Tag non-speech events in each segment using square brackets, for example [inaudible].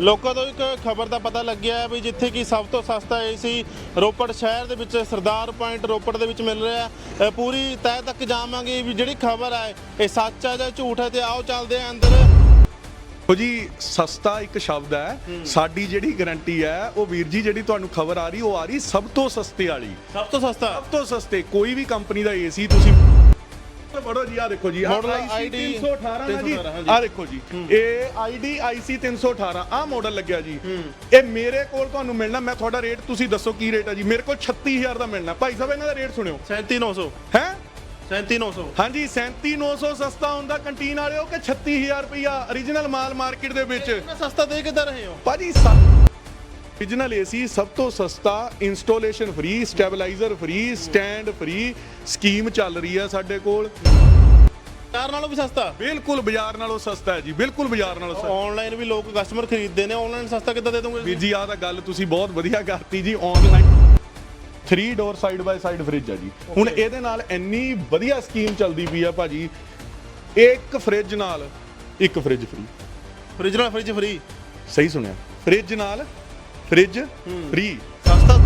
ਲੋਕਾਂ ਤੋਂ ਇੱਕ ਖਬਰ ਦਾ ਪਤਾ ਲੱਗਿਆ ਹੈ ਵੀ ਜਿੱਥੇ ਕਿ ਸਭ ਤੋਂ ਸਸਤਾ ਏਸੀ ਰੋਪੜ ਸ਼ਹਿਰ ਦੇ ਵਿੱਚ ਸਰਦਾਰ ਪੁਆਇੰਟ ਰੋਪੜ ਦੇ ਵਿੱਚ ਮਿਲ ਰਿਹਾ ਹੈ। ਪੂਰੀ ਤਹਿ ਤੱਕ ਜਾਵਾਂਗੇ ਵੀ ਜਿਹੜੀ ਖਬਰ ਹੈ ਇਹ ਸੱਚ ਹੈ ਜਾਂ ਝੂਠ ਹੈ ਤੇ ਆਓ ਚੱਲਦੇ ਹਾਂ ਅੰਦਰ। ਦੇਖੋ ਜੀ ਸਸਤਾ ਇੱਕ ਸ਼ਬਦ ਹੈ। ਸਾਡੀ ਜਿਹੜੀ ਗਾਰੰਟੀ ਹੈ ਉਹ ਵੀਰ ਜੀ ਜਿਹੜੀ ਤੁਹਾਨੂੰ ਖਬਰ ਆ ਰਹੀ ਉਹ ਆ ਰਹੀ ਸਭ ਤੋਂ ਸਸਤੇ ਵਾਲੀ। ਸਭ ਤੋਂ ਸਸਤਾ? ਸਭ ਤੋਂ ਸਸਤੇ। ਕੋਈ ਵੀ ਕੰਪਨੀ ਦਾ ਏਸੀ ਤੁਸੀਂ ਜੀ ਆ ਦੇਖੋ ਜੀ Model ਆਹ ID 318 ਨਾ ਜੀ। 318 ਹਾਂਜੀ। ਆ ਦੇਖੋ ਜੀ ਇਹ ID IC 318 ਆ ਮਾਡਲ ਲੱਗਿਆ ਜੀ। ਇਹ ਮੇਰੇ ਕੋਲ ਤੁਹਾਨੂੰ ਮਿਲਣਾ ਮੈਂ ਤੁਹਾਡਾ ਰੇਟ ਤੁਸੀਂ ਦੱਸੋ ਕੀ ਰੇਟ ਹੈ ਜੀ। ਮੇਰੇ ਕੋਲ 36000 ਦਾ ਮਿਲਣਾ। ਭਾਈ ਸਾਹਿਬ ਇਹਨਾਂ ਦਾ ਰੇਟ ਸੁਣਿਓ। 37900 ਹੈ? 37900 ਹਾਂਜੀ 37900 ਸਸਤਾ ਹੁੰਦਾ ਕੰਟੀਨ ਵਾਲਿਓ ਕਿ 36000 ਰੁਪਇਆ origignal ਮਾਲ ਮਾਰਕੀਟ ਦੇ ਵਿੱਚ? ਸਸਤਾ ਦੇ ਕਿੱਦਾਂ ਰਹੇ ਹੋ? ਭਾਜੀ origignal ਏਸੀ ਸਭ ਤੋਂ ਸਸਤਾ installation free stabiliser free stand free scheme ਚੱਲ ਰਹੀ ਹੈ ਸਾਡੇ ਕੋਲ। ਕਾਰ ਨਾਲੋਂ ਵੀ ਸਸਤਾ? ਬਿਲਕੁਲ ਬਾਜ਼ਾਰ ਨਾਲੋਂ ਸਸਤਾ ਹੈ ਜੀ ਬਿਲਕੁਲ ਬਾਜ਼ਾਰ ਨਾਲੋਂ ਸਸਤਾ। ਆਨਲਾਈਨ ਵੀ ਲੋਕ ਕਸਟਮਰ ਖਰੀਦਦੇ ਨੇ ਆਨਲਾਈਨ ਸਸਤਾ ਕਿੱਦਾਂ ਦੇ ਦੋਗੇ ਵੀਰ ਜੀ ਆਹ ਤਾਂ ਗੱਲ ਤੁਸੀਂ ਬਹੁਤ ਵਧੀਆ ਕਰਤੀ ਜੀ online 3 door side by side fridge ਹੈ ਜੀ। ਹੁਣ ਇਹਦੇ ਨਾਲ ਇੰਨੀ ਵਧੀਆ ਸਕੀਮ ਚੱਲਦੀ ਪਈ ਆ ਭਾਜੀ ਇੱਕ ਫ੍ਰਿਜ ਨਾਲ ਇੱਕ ਫ੍ਰਿਜ ਫ੍ਰੀ ਫ੍ਰਿਜ ਨਾਲ ਫ੍ਰਿਜ ਫ੍ਰੀ ਸਹੀ ਸੁਣਿਆ। ਫ੍ਰਿਜ ਨਾਲ ਫ੍ਰਿਜ ਫ੍ਰੀ ਸਸਤਾ।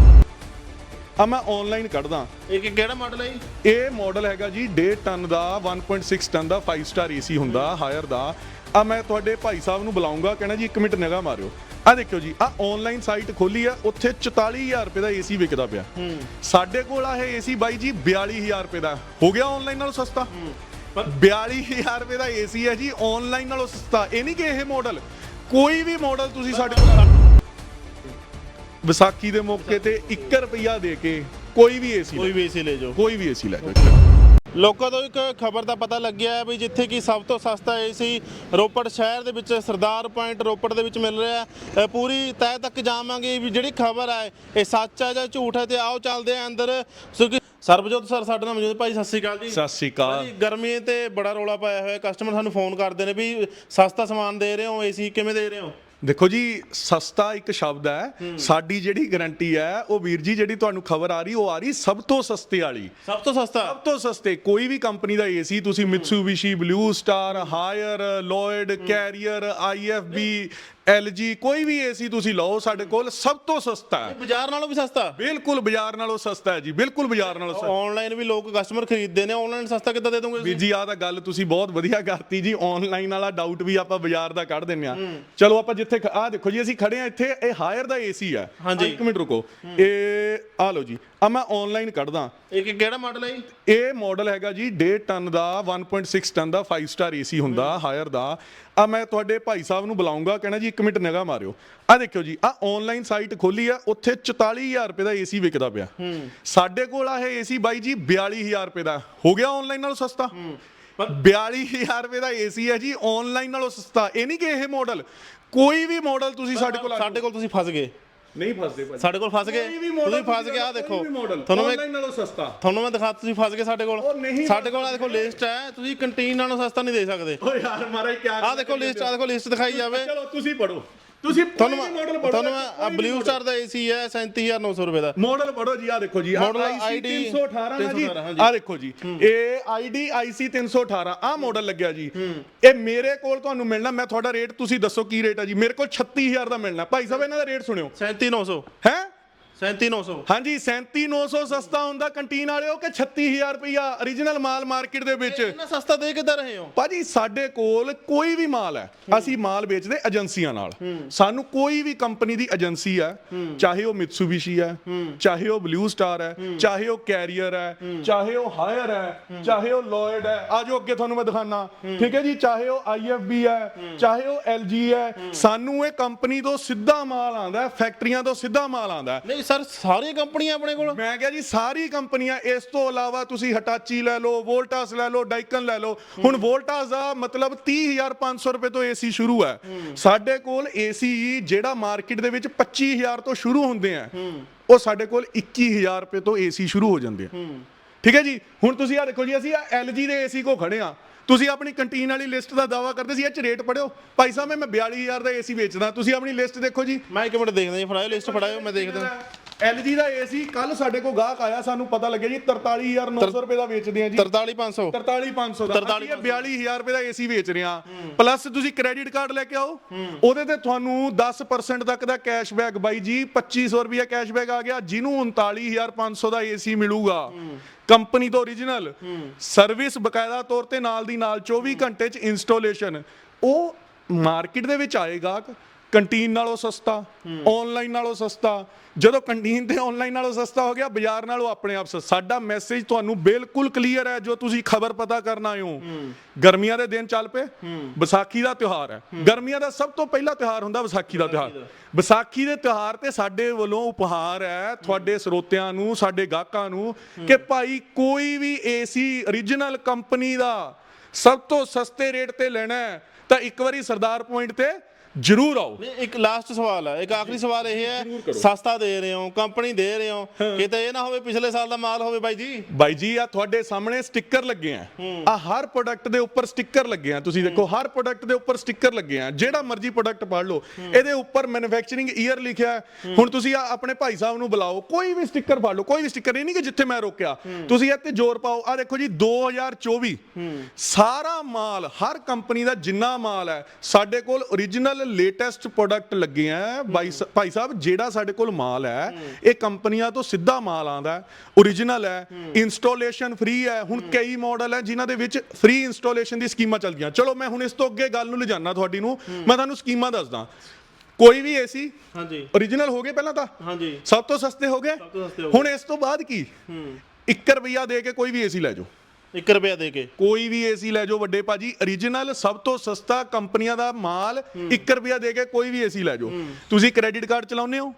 ਆ ਮੈਂ ਆਨਲਾਈਨ ਕੱਢਦਾ। ਇਹ ਕਿ- ਕਿਹੜਾ ਮਾਡਲ ਹੈ ਜੀ? ਇਹ ਮਾਡਲ ਹੈਗਾ ਜੀ 1.5 ਟਨ ਦਾ 1.6 ਟਨ ਦਾ 5 ਸਟਾਰ ਏਸੀ ਹੁੰਦਾ ਹਾਇਰ ਦਾ। ਆ ਮੈਂ ਤੁਹਾਡੇ ਭਾਈ ਸਾਹਿਬ ਨੂੰ ਬੁਲਾਉਂਗਾ ਕਹਿਣਾ ਜੀ 1 ਮਿੰਟ ਨਿਗਾਹ ਮਾਰਿਓ। ਆ ਦੇਖਿਓ ਜੀ ਆ ਆਨਲਾਈਨ ਸਾਈਟ ਖੋਲੀ ਆ ਉੱਥੇ 44000 ਰੁਪਏ ਦਾ ਏਸੀ ਵਿਕਦਾ ਪਿਆ। ਸਾਡੇ ਕੋਲ ਆ ਇਹ ਏਸੀ ਬਾਈ ਜੀ 42000 ਰੁਪਏ ਦਾ। ਹੋ ਗਿਆ ਆਨਲਾਈਨ ਨਾਲੋਂ ਸਸਤਾ? ਪਰ 42000 ਰੁਪਏ ਦਾ ਏਸੀ ਹੈ ਜੀ ਆਨਲਾਈਨ ਨਾਲੋਂ ਸਸਤਾ। ਇਹ ਨਹੀਂ ਕਿ ਇਹ ਮਾਡਲ ਕੋਈ ਵੀ ਮਾਡਲ ਤੁਸੀਂ ਸਾਡੇ ਕੋਲ ਵਿਸਾਖੀ ਦੇ ਮੌਕੇ ਤੇ 1 ਰੁਪਿਆ ਦੇ ਕੇ ਕੋਈ ਵੀ ਏਸੀ ਕੋਈ ਵੀ ਏਸੀ ਲੈ ਜਾਓ। ਕੋਈ ਵੀ ਏਸੀ ਲੈ ਜਾਓ। ਲੋਕਾਂ ਤੋਂ ਇੱਕ ਖਬਰ ਦਾ ਪਤਾ ਲੱਗਿਆ ਹੈ ਵੀ ਜਿੱਥੇ ਕਿ ਸਭ ਤੋਂ ਸਸਤਾ ਏਸੀ ਰੋਪੜ ਸ਼ਹਿਰ ਦੇ ਵਿੱਚ ਸਰਦਾਰ ਪੁਆਇੰਟ ਰੋਪੜ ਦੇ ਵਿੱਚ ਮਿਲ ਰਿਹਾ ਹੈ। ਪੂਰੀ ਤਹਿ ਤੱਕ ਜਾਵਾਂਗੇ ਵੀ ਜਿਹੜੀ ਖਬਰ ਹੈ ਇਹ ਸੱਚ ਹੈ ਜਾਂ ਝੂਠ ਹੈ ਤੇ ਆਓ ਚੱਲਦੇ ਹਾਂ ਅੰਦਰ। ਸੋ ਸਰਬਜੋਤ ਸਰ ਸਾਡੇ ਨਾਲ ਮੌਜੂਦ ਭਾਈ ਸਤਿ ਸ਼੍ਰੀ ਅਕਾਲ ਜੀ। ਸਤਿ ਸ਼੍ਰੀ ਅਕਾਲ। ਗਰਮੀ ਤੇ ਬੜਾ ਰੋਲਾ ਪਾਇਆ ਹੋਇਆ। ਕਸਟਮਰ ਸਾਨੂੰ ਫੋਨ ਕਰਦੇ ਨੇ ਵੀ ਸਸਤਾ ਸਮਾਨ ਦੇ ਰਹੇ ਹੋ ਏਸੀ ਕਿਵੇਂ ਦੇ ਰਹੇ ਹੋ? ਦੇਖੋ ਜੀ ਸਸਤਾ ਇੱਕ ਸ਼ਬਦ ਹੈ। ਸਾਡੀ ਜਿਹੜੀ ਗਾਰੰਟੀ ਹੈ ਉਹ ਵੀਰ ਜੀ ਜਿਹੜੀ ਤੁਹਾਨੂੰ ਖਬਰ ਆ ਰਹੀ ਉਹ ਆ ਰਹੀ ਸਭ ਤੋਂ ਸਸਤੇ ਵਾਲੀ। ਸਭ ਤੋਂ ਸਸਤਾ? ਸਭ ਤੋਂ ਸਸਤੇ ਕੋਈ ਵੀ ਕੰਪਨੀ ਦਾ ਏਸੀ ਤੁਸੀਂ Mitsubishi Blue Star Haier Lloyd Carrier IFB LG ਕੋਈ ਵੀ ਏਸੀ ਤੁਸੀਂ ਲਓ ਸਾਡੇ ਕੋਲ ਸਭ ਤੋਂ ਸਸਤਾ ਹੈ। ਬਾਜ਼ਾਰ ਨਾਲੋਂ ਵੀ ਸਸਤਾ? ਬਿਲਕੁਲ ਬਾਜ਼ਾਰ ਨਾਲੋਂ ਸਸਤਾ ਹੈ ਜੀ ਬਿਲਕੁਲ ਬਾਜ਼ਾਰ ਨਾਲੋਂ ਸਸਤਾ। ਆਨਲਾਈਨ ਵੀ ਲੋਕ ਕਸਟਮਰ ਖਰੀਦਦੇ ਨੇ ਆਨਲਾਈਨ ਸਸਤਾ ਕਿੱਦਾਂ ਦੇ ਦੋਗੇ ਵੀਰ ਜੀ ਆਹ ਤਾਂ ਗੱਲ ਤੁਸੀਂ ਬਹੁਤ ਵਧੀਆ ਕਰਤੀ ਜੀ ਆਨਲਾਈਨ ਵਾਲਾ ਡਾਊਟ ਵੀ ਆਪਾਂ ਬਾਜ਼ਾਰ ਦਾ ਕੱਢ ਦਿੰਨੇ ਆ ਚਲੋ ਆਪਾਂ ਜਿੱਥੇ ਆਹ ਦੇਖੋ ਜੀ ਅਸੀਂ ਖੜੇ ਆ ਇੱਥੇ ਇਹ ਹਾਇਰ ਦਾ ਏਸੀ ਆ ਇੱਕ ਮਿੰਟ ਰੁਕੋ। ਇਹ ਆ ਲਓ ਜੀ ਆ ਮੈਂ ਆਨਲਾਈਨ ਕੱਢਦਾ। ਇਹ ਕਿ- ਕਿਹੜਾ ਮਾਡਲ ਹੈ ਜੀ? ਇਹ ਮਾਡਲ ਹੈਗਾ ਜੀ 1.5 ਟਨ ਦਾ 1.6 ਟਨ ਦਾ 5 ਸਟਾਰ ਏਸੀ ਹੁੰਦਾ ਹਾਇਰ ਦਾ। ਆ ਮੈਂ ਤੁਹਾਡੇ ਭਾਈ ਸਾਹਿਬ ਨੂੰ ਬੁਲਾਉਂਗਾ ਕਹਿਣਾ ਜੀ 1 ਮਿੰਟ ਨਿਗਾਹ ਮਾਰਿਓ। ਆ ਦੇਖਿਓ ਜੀ ਆ ਆਨਲਾਈਨ ਸਾਈਟ ਖੋਲੀ ਆ ਉੱਥੇ 44000 ਰੁਪਏ ਦਾ ਏਸੀ ਵਿਕਦਾ ਪਿਆ। ਸਾਡੇ ਕੋਲ ਆ ਇਹ ਏਸੀ ਬਾਈ ਜੀ 42000 ਰੁਪਏ ਦਾ। ਹੋ ਗਿਆ ਆਨਲਾਈਨ ਨਾਲੋਂ ਸਸਤਾ? 42000 ਰੁਪਏ ਦਾ ਏਸੀ ਹੈ ਜੀ ਆਨਲਾਈਨ ਨਾਲੋਂ ਸਸਤਾ। ਇਹ ਨਹੀਂ ਕਿ ਇਹ ਮਾਡਲ ਕੋਈ ਵੀ ਮਾਡਲ ਤੁਸੀਂ ਸਾਡੇ ਕੋਲ ਆ ਸਾਡੇ ਕੋਲ ਤੁਸੀਂ ਫਸ ਗਏ। ਨਹੀਂ ਫਸਦੇ ਭਾਜੀ। ਸਾਡੇ ਕੋਲ ਫਸ ਗਏ। ਕੋਈ ਵੀ model ਤੁਸੀਂ ਫਸ ਗਏ ਆ ਕੋਈ ਦੇਖੋ। ਵੀ model, ਤੁਹਾਨੂੰ ਮੈਂ online ਨਾਲੋਂ ਸਸਤਾ। ਤੁਹਾਨੂੰ ਮੈਂ ਦਿਖਾ ਤੁਸੀਂ ਫਸ ਗਏ ਸਾਡੇ ਕੋਲ। ਉਹ ਨਹੀਂ ਸਾਡੇ ਕੋਲ ਆ ਦੇਖੋ ਲਿਸਟ ਹੈ ਤੁਸੀਂ ਕੰਟੀਨ ਨਾਲੋਂ ਸਸਤਾ ਨਹੀਂ ਦੇ ਸਕਦੇ। ਓ ਯਾਰ ਮਹਾਰਾਜ ਕੀ ਆ ਦੇਖੋ ਲਿਸਟ ਆ ਦੇਖੋ ਲਿਸਟ ਦਿਖਾਈ ਜਾਵੇ। ਚਲੋ ਤੁਸੀਂ ਪੜੋ ਤੁਸੀਂ ਤੁਹਾਨੂੰ ਮਾਡਲ ਪੜੋ ਤੁਹਾਨੂੰ ਮੈਂ ਬਲੂ ਸਟਾਰ ਦਾ ਏਸੀ ਹੈ 37900 ਰੁਪਏ ਦਾ। ਮਾਡਲ ਪੜੋ ਜੀ ਆ ਦੇਖੋ ਜੀ IC ID 318 ਨਾ ਜੀ। 318 ਹਾਂਜੀ। ਆ ਦੇਖੋ ਜੀ ਇਹ ID IC 318 ਆ ਮਾਡਲ ਲੱਗਿਆ ਜੀ। ਇਹ ਮੇਰੇ ਕੋਲ ਤੁਹਾਨੂੰ ਮਿਲਣਾ ਮੈਂ ਤੁਹਾਡਾ ਰੇਟ ਤੁਸੀਂ ਦੱਸੋ ਕੀ ਰੇਟ ਹੈ ਜੀ। ਮੇਰੇ ਕੋਲ 36000 ਦਾ ਮਿਲਣਾ। ਭਾਈ ਸਾਹਿਬ ਇਹਨਾਂ ਦਾ ਰੇਟ ਸੁਣਿਓ। 37900 ਹੈ? 37900 ਹਾਂਜੀ 37900 ਸਸਤਾ ਹੁੰਦਾ ਕੰਟੀਨ ਵਾਲਿਓ ਕਿ 36000 ਰੁਪਇਆ origignal ਮਾਲ ਮਾਰਕੀਟ ਦੇ ਵਿੱਚ? ਇੰਨਾ ਸਸਤਾ ਦੇ ਕਿੱਦਾਂ ਰਹੇ ਹੋ? ਭਾਜੀ ਸਾਡੇ ਕੋਲ ਕੋਈ ਵੀ ਮਾਲ ਹੈ ਅਸੀਂ ਮਾਲ ਵੇਚਦੇ ਏਜੰਸੀਆਂ ਨਾਲ। ਸਾਨੂੰ ਕੋਈ ਵੀ ਕੰਪਨੀ ਦੀ ਏਜੰਸੀ ਹੈ ਚਾਹੇ ਉਹ ਮਿਤਸੂਬਿਸ਼ੀ ਹੈ ਚਾਹੇ ਉਹ ਬਲੂ ਸਟਾਰ ਹੈ ਚਾਹੇ ਉਹ ਕੈਰੀਅਰ ਹੈ ਚਾਹੇ ਉਹ ਹਾਇਰ ਹੈ ਚਾਹੇ ਉਹ ਲੋਇਡ ਹੈ। ਆਜੋ ਅੱਗੇ ਤੁਹਾਨੂੰ ਮੈਂ ਦਿਖਾਣਾ ਠੀਕ ਹੈ ਜੀ ਚਾਹੇ ਉਹ ਆਈਐਫਬੀ ਹੈ ਚਾਹੇ ਉਹ ਐਲਜੀ ਹੈ ਸਾਨੂੰ ਇਹ ਕੰਪਨੀ ਤੋਂ ਸਿੱਧਾ ਮਾਲ ਆਂਦਾ ਫੈਕਟਰੀਆਂ ਤੋਂ ਸਿੱਧਾ ਮਾਲ ਆਂਦਾ ਨਹੀਂ ਸਰ ਸਾਰੀਆਂ ਕੰਪਨੀਆਂ ਆਪਣੇ ਕੋਲ? ਮੈਂ ਕਿਹਾ ਜੀ ਸਾਰੀ ਕੰਪਨੀਆਂ ਇਸ ਤੋਂ ਇਲਾਵਾ ਤੁਸੀਂ ਹਟਾਚੀ ਲੈ ਲਓ ਵੋਲਟਾਸ ਲੈ ਲਓ ਡਾਈਕਨ ਲੈ ਲਓ। ਹੁਣ ਵੋਲਟਾਸ ਦਾ ਮਤਲਬ 30500 ਰੁਪਏ ਤੋਂ ਏਸੀ ਸ਼ੁਰੂ ਹੈ। ਸਾਡੇ ਕੋਲ ਏਸੀ ਜਿਹੜਾ ਮਾਰਕੀਟ ਦੇ ਵਿੱਚ 25000 ਤੋਂ ਸ਼ੁਰੂ ਹੁੰਦੇ ਆ ਉਹ ਸਾਡੇ ਕੋਲ 21000 ਰੁਪਏ ਤੋਂ ਏਸੀ ਸ਼ੁਰੂ ਹੋ ਜਾਂਦੇ ਆ। ਠੀਕ ਹੈ ਜੀ? ਹੁਣ ਤੁਸੀਂ ਆ ਦੇਖੋ ਜੀ ਅਸੀਂ ਆ LG ਦੇ ਏਸੀ ਕੋ ਖੜੇ ਆ। ਤੁਸੀਂ ਆਪਣੀ ਕੰਟੀਨ ਵਾਲੀ ਲਿਸਟ ਦਾ ਦਾਵਾ ਕਰਦੇ ਸੀ ਇਹ ਚ ਰੇਟ ਪੜਿਓ। ਭਾਈ ਸਾਹਿਬ ਮੈਂ 42000 ਦਾ ਏਸੀ ਵੇਚਦਾ। ਤੁਸੀਂ ਆਪਣੀ ਲਿਸਟ ਦੇਖੋ ਜੀ। ਮੈਂ ਇੱਕ ਮਿੰਟ ਦੇਖਦਾ ਜੀ ਫੜਾਇਓ ਲਿਸਟ ਫੜਾਇਓ ਮੈਂ ਦੇਖਦਾ। LG ਦਾ ਏਸੀ ਕੱਲ ਸਾਡੇ ਕੋਲ ਗਾਹਕ ਆਇਆ ਸਾਨੂੰ ਪਤਾ ਲੱਗਿਆ ਜੀ 43900 ਰੁਪਏ ਦਾ ਵੇਚਦੇ ਆ ਜੀ। 43500 43500 ਦਾ। 43,500 ਅਸੀਂ 42000 ਰੁਪਏ ਦਾ ਏਸੀ ਵੇਚ ਰਹੇ ਆ ਪਲੱਸ ਤੁਸੀਂ ਕ੍ਰੈਡਿਟ ਕਾਰਡ ਲੈ ਕੇ ਆਓ। ਉਹਦੇ ਤੇ ਤੁਹਾਨੂੰ 10% ਤੱਕ ਦਾ ਕੈਸ਼ਬੈਕ ਬਾਈ ਜੀ 2500 ਰੁਪਏ ਕੈਸ਼ਬੈਕ ਆ ਗਿਆ ਜਿਹਨੂੰ 39500 ਦਾ ਏਸੀ ਮਿਲੂਗਾ। ਕੰਪਨੀ ਤੋਂ origignal ਸਰਵਿਸ ਬਕਾਇਦਾ ਤੌਰ ਤੇ ਨਾਲ ਦੀ ਨਾਲ 24 ਘੰਟੇ ਚ ਇੰਸਟਾਲੇਸ਼ਨ ਉਹ ਮਾਰਕੀਟ ਦੇ ਵਿੱਚ ਆਏਗਾ ਕੰਟੀਨ ਨਾਲੋਂ ਸਸਤਾ ਆਨਲਾਈਨ ਨਾਲੋਂ ਸਸਤਾ ਜਦੋਂ ਕੰਟੀਨ ਤੇ ਆਨਲਾਈਨ ਨਾਲੋਂ ਸਸਤਾ ਹੋ ਗਿਆ ਬਾਜ਼ਾਰ ਨਾਲੋਂ ਆਪਣੇ ਆਪ ਸਸਤਾ। ਸਾਡਾ ਮੈਸੇਜ ਤੁਹਾਨੂੰ ਬਿਲਕੁਲ ਕਲੀਅਰ ਹੈ ਜੋ ਤੁਸੀਂ ਖਬਰ ਪਤਾ ਕਰਨ ਆਏ ਹੋ। ਗਰਮੀਆਂ ਦੇ ਦਿਨ ਚੱਲ ਪਏ ਵਿਸਾਖੀ ਦਾ ਤਿਉਹਾਰ ਹੈ। ਗਰਮੀਆਂ ਦਾ ਸਭ ਤੋਂ ਪਹਿਲਾ ਤਿਉਹਾਰ ਹੁੰਦਾ ਵਿਸਾਖੀ ਦਾ ਤਿਉਹਾਰ। ਵਿਸਾਖੀ ਦੇ। ਤਿਉਹਾਰ ਤੇ ਸਾਡੇ ਵੱਲੋਂ ਉਪਹਾਰ ਹੈ ਤੁਹਾਡੇ ਸਰੋਤਿਆਂ ਨੂੰ ਸਾਡੇ ਗਾਹਕਾਂ ਨੂੰ ਕਿ ਭਾਈ ਕੋਈ ਵੀ ਏਸੀ origignal ਕੰਪਨੀ ਦਾ ਸਭ ਤੋਂ ਸਸਤੇ ਰੇਟ ਤੇ ਲੈਣਾ ਹੈ ਤਾਂ ਇੱਕ ਵਾਰੀ ਸਰਦਾਰ ਪੁਆਇੰਟ ਤੇ ਜ਼ਰੂਰ ਆਓ। ਨਹੀਂ ਇੱਕ ਲਾਸਟ ਸਵਾਲ ਹੈ ਇੱਕ ਆਖਰੀ ਸਵਾਲ ਇਹ ਹੈ ਸਸਤਾ ਦੇ ਰਹੇ ਹੋ ਕੰਪਨੀ ਦੇ ਰਹੇ ਹੋ। ਕਿਤੇ ਇਹ ਨਾ ਹੋਵੇ ਪਿਛਲੇ ਸਾਲ ਦਾ ਮਾਲ ਹੋਵੇ ਬਾਈ ਜੀ। ਬਾਈ ਜੀ ਆ ਤੁਹਾਡੇ ਸਾਹਮਣੇ ਸਟicker ਲੱਗੇ ਆ। ਆ ਹਰ ਪ੍ਰੋਡਕਟ ਦੇ ਉੱਪਰ ਸਟicker ਲੱਗੇ ਆ। ਤੁਸੀਂ ਦੇਖੋ ਹਰ ਪ੍ਰੋਡਕਟ ਦੇ ਉੱਪਰ ਸਟicker ਲੱਗੇ ਆ। ਜਿਹੜਾ ਮਰਜ਼ੀ ਪ੍ਰੋਡਕਟ ਪੜ ਲਓ। ਇਹਦੇ ਉੱਪਰ ਮੈਨੂਫੈਕਚਰਿੰਗ ਈਅਰ ਲਿਖਿਆ। ਹੁਣ ਤੁਸੀਂ ਆ ਆਪਣੇ ਭਾਈ ਸਾਹਿਬ ਨੂੰ ਬੁਲਾਓ। ਕੋਈ ਵੀ ਸਟicker ਪੜ ਲਓ। ਕੋਈ ਵੀ ਸਟicker ਇਹ ਨਹੀਂ ਕਿ ਜਿੱਥੇ ਮੈਂ ਰੋਕਿਆ। ਤੁਸੀਂ ਇੱਥੇ ਜ਼ੋਰ ਪਾਓ। ਆ ਦੇਖੋ ਜੀ 2024 ਸਾਰਾ ਮਾਲ ਹਰ ਕੰਪਨੀ ਦਾ ਜਿੰਨਾ ਮਾਲ ਹੈ ਸਾਡੇ ਕੋਲ origignal ਲੇਟੈਸਟ ਪ੍ਰੋਡਕਟ ਲੱਗੇ ਆ ਸ- ਭਾਈ ਸਾਹਿਬ ਜਿਹੜਾ ਸਾਡੇ ਕੋਲ ਮਾਲ ਹੈ ਇਹ ਕੰਪਨੀਆਂ ਤੋਂ ਸਿੱਧਾ ਮਾਲ ਆਂਦਾ ਹੈ origignal ਹੈ ਇੰਸਟਾਲੇਸ਼ਨ ਫ੍ਰੀ ਹੈ ਹੁਣ ਕਈ ਮਾਡਲ ਹੈ ਜਿਨ੍ਹਾਂ ਦੇ ਵਿੱਚ ਫ੍ਰੀ ਇੰਸਟਾਲੇਸ਼ਨ ਦੀ ਸਕੀਮਾਂ ਚੱਲਦੀਆਂ। ਚਲੋ ਮੈਂ ਹੁਣ ਇਸ ਤੋਂ ਅੱਗੇ ਗੱਲ ਨੂੰ ਲਿਜਾਣਾ ਤੁਹਾਡੀ ਨੂੰ ਮੈਂ ਤੁਹਾਨੂੰ ਸਕੀਮਾਂ ਦੱਸਦਾ। ਕੋਈ ਵੀ ਏਸੀ ਹਾਂਜੀ। origignal ਹੋ ਗਏ ਪਹਿਲਾਂ ਤਾਂ? ਹਾਂਜੀ। ਸਭ ਤੋਂ ਸਸਤੇ ਹੋ ਗਏ? ਹੁਣ ਇਸ ਤੋਂ ਬਾਅਦ ਕੀ? 1 ਰੁਪਿਆ ਦੇ ਕੇ ਕੋਈ ਵੀ ਏਸੀ ਲੈ ਜਾਓ। 1 ਰੁਪਿਆ ਦੇ ਕੇ। ਕੋਈ ਵੀ ਏਸੀ ਲੈ ਜਾਓ ਵੱਡੇ ਭਾਜੀ origignal ਸਭ ਤੋਂ ਸਸਤਾ ਕੰਪਨੀਆਂ ਦਾ ਮਾਲ 1 ਰੁਪਿਆ ਦੇ ਕੇ ਕੋਈ ਵੀ ਏਸੀ ਲੈ ਜਾਓ। ਤੁਸੀਂ ਕ੍ਰੈਡਿਟ ਕਾਰਡ ਚਲਾਉਂਦੇ ਹੋ?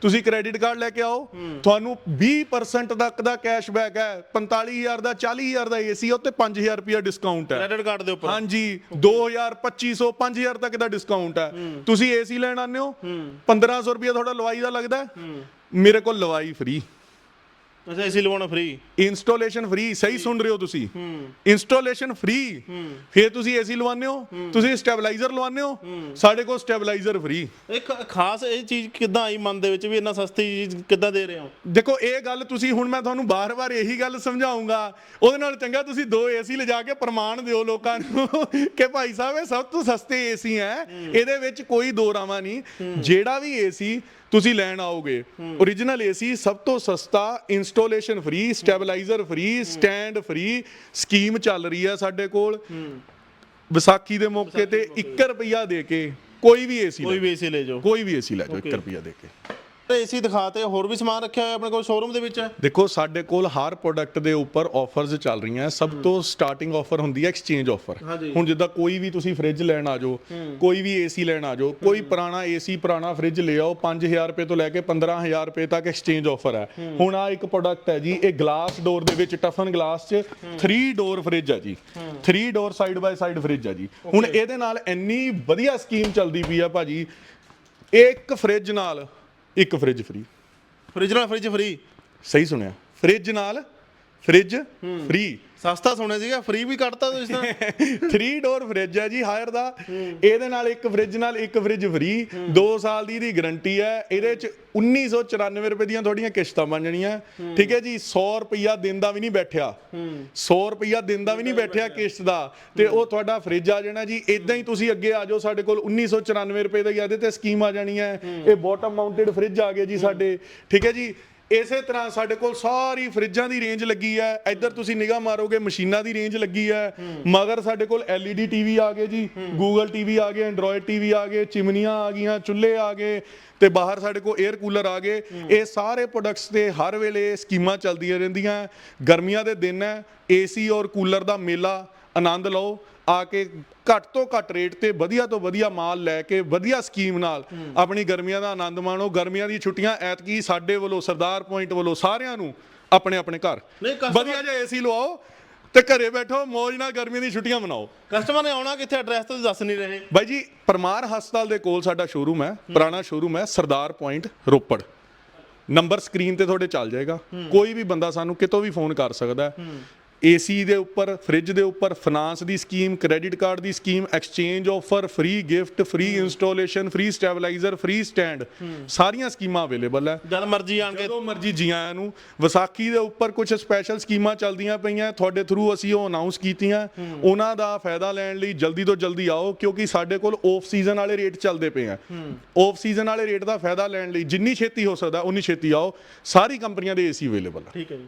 ਤੁਸੀਂ ਕ੍ਰੈਡਿਟ ਕਾਰਡ ਲੈ ਕੇ ਆਓ। ਤੁਹਾਨੂੰ 20% ਤੱਕ ਦਾ ਕੈਸ਼ਬੈਕ ਹੈ। 45000 ਦਾ 40000 ਦਾ ਏਸੀ ਉੱਤੇ 5000 ਰੁਪਿਆ ਡਿਸਕਾਊਂਟ ਹੈ। ਕ੍ਰੈਡਿਟ ਕਾਰਡ ਦੇ ਉੱਪਰ। ਹਾਂਜੀ 2000 2500 5000 ਤੱਕ ਦਾ ਡਿਸਕਾਊਂਟ ਹੈ। ਤੁਸੀਂ ਏਸੀ ਲੈਣ ਆਉਂਦੇ ਹੋ? 1500 ਰੁਪਿਆ ਤੁਹਾਡਾ ਲਵਾਈ ਦਾ ਲੱਗਦਾ। ਮੇਰੇ ਕੋਲ ਲਵਾਈ ਫ੍ਰੀ ਅੱਛਾ ਏਸੀ ਲਵਾਉਣਾ ਫ੍ਰੀ ਇੰਸਟਾਲੇਸ਼ਨ ਫ੍ਰੀ ਸਹੀ ਸੁਣ ਰਹੇ ਹੋ ਤੁਸੀਂ। ਇੰਸਟਾਲੇਸ਼ਨ ਫ੍ਰੀ ਫਿਰ ਤੁਸੀਂ ਏਸੀ ਲਵਾਉਂਦੇ ਹੋ ਤੁਸੀਂ ਸਟੈਬਲਾਈਜ਼ਰ ਲਵਾਉਂਦੇ ਹੋ ਸਾਡੇ ਕੋਲ ਸਟੈਬਲਾਈਜ਼ਰ ਫ੍ਰੀ ਇੱਕ ਖਾਸ ਇਹ ਚੀਜ਼ ਕਿੱਦਾਂ ਆਈ ਮਨ ਦੇ ਵਿੱਚ ਵੀ ਇੰਨਾ ਸਸਤੀ ਚੀਜ਼ ਕਿੱਦਾਂ ਦੇ ਰਹੇ ਹੋ? ਦੇਖੋ ਇਹ ਗੱਲ ਤੁਸੀਂ ਹੁਣ ਮੈਂ ਤੁਹਾਨੂੰ ਬਾਰ-ਬਾਰ ਇਹੀ ਗੱਲ ਸਮਝਾਉਂਗਾ। ਉਹਦੇ ਨਾਲ ਚੰਗਾ ਤੁਸੀਂ ਦੋ ਏਸੀ ਲਿਜਾ ਕੇ ਪ੍ਰਮਾਣ ਦਿਓ ਲੋਕਾਂ ਨੂੰ [laughs] ਕਿ ਭਾਈ ਸਾਹਿਬ ਇਹ ਸਭ ਤੋਂ ਸਸਤੇ ਏਸੀ ਹੈ। ਇਹਦੇ ਵਿੱਚ ਕੋਈ ਦੋ ਰਾਵਾਂ ਨਹੀਂ। ਜਿਹੜਾ ਵੀ ਏਸੀ ਤੁਸੀਂ ਲੈਣ ਆਓਗੇ। Origignal ਏਸੀ ਸਭ ਤੋਂ ਸਸਤਾ installation free stabiliser free stand free scheme ਚੱਲ ਰਹੀ ਹੈ ਸਾਡੇ ਕੋਲ। ਵਿਸਾਖੀ ਦੇ ਮੌਕੇ ਤੇ 1 ਰੁਪਿਆ ਦੇ ਕੇ ਕੋਈ ਵੀ ਏਸੀ ਕੋਈ ਵੀ ਏਸੀ ਲੈ ਜਾਓ। ਕੋਈ ਵੀ ਏਸੀ ਲੈ ਜਾਓ 1 ਰੁਪਿਆ ਦੇ ਕੇ। ਏਸੀ ਦਿਖਾਤੇ ਹੋਰ ਵੀ ਸਮਾਨ ਰੱਖਿਆ ਹੋਇਆ ਆਪਣੇ ਕੋਲ ਸ਼ੋਰੂਮ ਦੇ ਵਿੱਚ? ਦੇਖੋ ਸਾਡੇ ਕੋਲ ਹਰ ਪ੍ਰੋਡਕਟ ਦੇ ਉੱਪਰ ਆਫਰਸ ਚੱਲ ਰਹੀਆਂ ਸਭ ਤੋਂ ਸਟਾਰਟਿੰਗ ਆਫਰ ਹੁੰਦੀ ਹੈ ਐਕਸਚੇਂਜ ਆਫਰ। ਹੁਣ ਜਿੱਦਾਂ ਕੋਈ ਵੀ ਤੁਸੀਂ ਫ੍ਰਿਜ ਲੈਣ ਆ ਜਾਓ ਕੋਈ ਵੀ ਏਸੀ ਲੈਣ ਆ ਜਾਓ ਕੋਈ ਪੁਰਾਣਾ ਏਸੀ ਪੁਰਾਣਾ ਫ੍ਰਿਜ ਲੈ ਆਓ 5000 ਰੁਪਏ ਤੋਂ ਲੈ ਕੇ 15000 ਰੁਪਏ ਤੱਕ ਐਕਸਚੇਂਜ ਆਫਰ ਹੈ। ਹੁਣ ਆ ਇੱਕ ਪ੍ਰੋਡਕਟ ਹੈ ਜੀ ਇਹ ਗਲਾਸ ਡੋਰ ਦੇ ਵਿੱਚ ਟਫਨ ਗਲਾਸ 'ਚ 3 ਡੋਰ ਫ੍ਰਿਜ ਹੈ ਜੀ। 3 door side by side fridge ਹੈ ਜੀ। ਹੁਣ ਇਹਦੇ ਨਾਲ ਇੰਨੀ ਵਧੀਆ ਸਕੀਮ ਚੱਲਦੀ ਪਈ ਆ ਭਾਜੀ ਇੱਕ ਫ੍ਰਿਜ ਨਾਲ ਇੱਕ ਫ੍ਰਿਜ ਫ੍ਰੀ। ਫ੍ਰਿਜ ਨਾਲ ਫ੍ਰਿਜ ਫ੍ਰੀ? ਸਹੀ ਸੁਣਿਆ। ਫ੍ਰਿਜ ਨਾਲ ਫ੍ਰਿਜ ਫ੍ਰੀ। ਸਸਤਾ ਸੁਣਿਆ ਸੀਗਾ ਫ੍ਰੀ ਵੀ ਕੱਢਤਾ ਤੁਸੀਂ ਤਾਂ। 3 ਡੋਰ ਫ੍ਰਿਜ ਹੈ ਜੀ ਹਾਇਰ ਦਾ। ਇਹਦੇ ਨਾਲ ਇੱਕ ਫ੍ਰਿਜ ਨਾਲ ਇੱਕ ਫ੍ਰਿਜ ਫ੍ਰੀ 2 ਸਾਲ ਦੀ ਇਹਦੀ ਗਾਰੰਟੀ ਹੈ। ਇਹਦੇ ਚ 1994 ਰੁਪਏ ਦੀਆਂ ਤੁਹਾਡੀਆਂ ਕਿਸ਼ਤਾਂ ਬਣ ਜਾਣੀਆਂ। ਠੀਕ ਹੈ ਜੀ 100 ਰੁਪਿਆ ਦਿਨ ਦਾ ਵੀ ਨਹੀਂ ਬੈਠਿਆ। 100 ਰੁਪਿਆ ਦਿਨ ਦਾ ਵੀ ਨਹੀਂ ਬੈਠਿਆ ਕਿਸ਼ਤ ਦਾ। ਤੇ ਉਹ ਤੁਹਾਡਾ ਫ੍ਰਿਜ ਆ ਜਾਣਾ ਜੀ। ਇਦਾਂ ਹੀ ਤੁਸੀਂ ਅੱਗੇ ਆ ਜਾਓ, ਸਾਡੇ ਕੋਲ 1994 ਰੁਪਏ ਦਾ ਇਹਦੇ ਤੇ ਸਕੀਮ ਆ ਜਾਣੀ ਹੈ। ਇਹ ਬਾਟਮ ਮਾਊਂਟਡ ਫ੍ਰਿਜ ਆ ਗਏ ਜੀ ਸਾਡੇ। ਠੀਕ ਹੈ ਜੀ ਇਸੇ ਤਰ੍ਹਾਂ ਸਾਡੇ ਕੋਲ ਸਾਰੀ ਫਰਿੱਜਾਂ ਦੀ ਰੇਂਜ ਲੱਗੀ ਹੈ। ਇੱਧਰ ਤੁਸੀਂ ਨਿਗਾਹ ਮਾਰੋਗੇ, ਮਸ਼ੀਨਾਂ ਦੀ ਰੇਂਜ ਲੱਗੀ ਹੈ। ਮਗਰ ਸਾਡੇ ਕੋਲ LED ਟੀਵੀ ਆ ਗਏ ਜੀ, Google ਟੀਵੀ ਆ ਗਏ, Android ਟੀਵੀ ਆ ਗਏ, ਚਿਮਨੀਆਂ ਆ ਗਈਆਂ, ਚੁੱਲ੍ਹੇ ਆ ਗਏ ਤੇ ਬਾਹਰ ਸਾਡੇ ਕੋਲ 에ਅਰ ਕੂਲਰ ਆ ਗਏ। ਇਹ ਸਾਰੇ ਪ੍ਰੋਡਕਟਸ ਤੇ ਹਰ ਵੇਲੇ ਸਕੀਮਾਂ ਚੱਲਦੀਆਂ ਰਹਿੰਦੀਆਂ। ਗਰਮੀਆਂ ਦੇ ਦਿਨ ਹੈ ਏਸੀ ਔਰ ਕੂਲਰ ਦਾ ਮੇਲਾ ਆਨੰਦ ਲਓ। ਆ ਕੇ ਘੱਟ ਤੋਂ ਘੱਟ ਰੇਟ ਤੇ ਵਧੀਆ ਤੋਂ ਵਧੀਆ ਮਾਲ ਲੈ ਕੇ ਵਧੀਆ ਸਕੀਮ ਨਾਲ ਆਪਣੀ ਗਰਮੀਆਂ ਦਾ ਆਨੰਦ ਮਾਣੋ। ਗਰਮੀਆਂ ਦੀ ਛੁੱਟੀਆਂ ਐਤਕੀ ਸਾਡੇ ਵੱਲੋਂ ਸਰਦਾਰ ਪੁਆਇੰਟ ਵੱਲੋਂ ਸਾਰਿਆਂ ਨੂੰ ਆਪਣੇ ਆਪਣੇ ਘਰ। ਵਧੀਆ ਜਿਹਾ ਏਸੀ ਲਵਾਓ ਤੇ ਘਰੇ ਬੈਠੋ ਮौज ਨਾਲ ਗਰਮੀਆਂ ਦੀ ਛੁੱਟੀਆਂ ਮਨਾਓ। ਕਸਟਮਰ ਨੇ ਆਉਣਾ ਕਿੱਥੇ? ਐਡਰੈਸ ਤਾਂ ਦੱਸ ਨਹੀਂ ਰਹੇ। ਬਾਈ ਜੀ ਪਰਮਾਰ ਹਸਪਤਾਲ ਦੇ ਕੋਲ ਸਾਡਾ ਸ਼ੋਰੂਮ ਹੈ ਪੁਰਾਣਾ ਸ਼ੋਰੂਮ ਹੈ Sardar point Ropar. Number screen ਤੇ ਤੁਹਾਡੇ ਚੱਲ ਜਾਏਗਾ। ਕੋਈ ਵੀ ਬੰਦਾ ਸਾਨੂੰ ਕਿਤੋਂ ਵੀ ਫੋਨ ਕਰ ਸਕਦਾ ਹੈ। ਏਸੀ ਦੇ ਉੱਪਰ ਫ੍ਰਿਜ ਦੇ ਉੱਪਰ ਫਾਈਨਾਂਸ ਦੀ ਸਕੀਮ ਕ੍ਰੈਡਿਟ ਕਾਰਡ ਦੀ scheme exchange offer free gift free installation free stabiliser free stand ਸਾਰੀਆਂ ਸਕੀਮਾਂ ਅਵੇਲੇਬਲ ਹੈ। ਜਦ ਮਰਜ਼ੀ ਆਣ ਕੇ ਜਦੋਂ ਮਰਜ਼ੀ ਜੀ ਆਇਆਂ ਨੂੰ ਵਿਸਾਖੀ ਦੇ ਉੱਪਰ ਕੁਝ ਸਪੈਸ਼ਲ ਸਕੀਮਾਂ ਚੱਲਦੀਆਂ ਪਈਆਂ ਤੁਹਾਡੇ ਥਰੂ ਅਸੀਂ ਉਹ ਅਨਾਉਂਸ ਕੀਤੀਆਂ। ਉਹਨਾਂ ਦਾ ਫਾਇਦਾ ਲੈਣ ਲਈ ਜਲਦੀ ਤੋਂ ਜਲਦੀ ਆਓ ਕਿਉਂਕਿ ਸਾਡੇ ਕੋਲ ਆਫ ਸੀਜ਼ਨ ਵਾਲੇ ਰੇਟ ਚੱਲਦੇ ਪਏ ਆ। ਆਫ ਸੀਜ਼ਨ ਵਾਲੇ ਰੇਟ ਦਾ ਫਾਇਦਾ ਲੈਣ ਲਈ ਜਿੰਨੀ ਛੇਤੀ ਹੋ ਸਕਦਾ ਉਨੀ ਛੇਤੀ ਆਓ। ਸਾਰੀ ਕੰਪਨੀਆਂ ਦੇ ਏਸੀ ਅਵੇਲੇਬਲ ਆ। ਠੀਕ ਹੈ ਜੀ।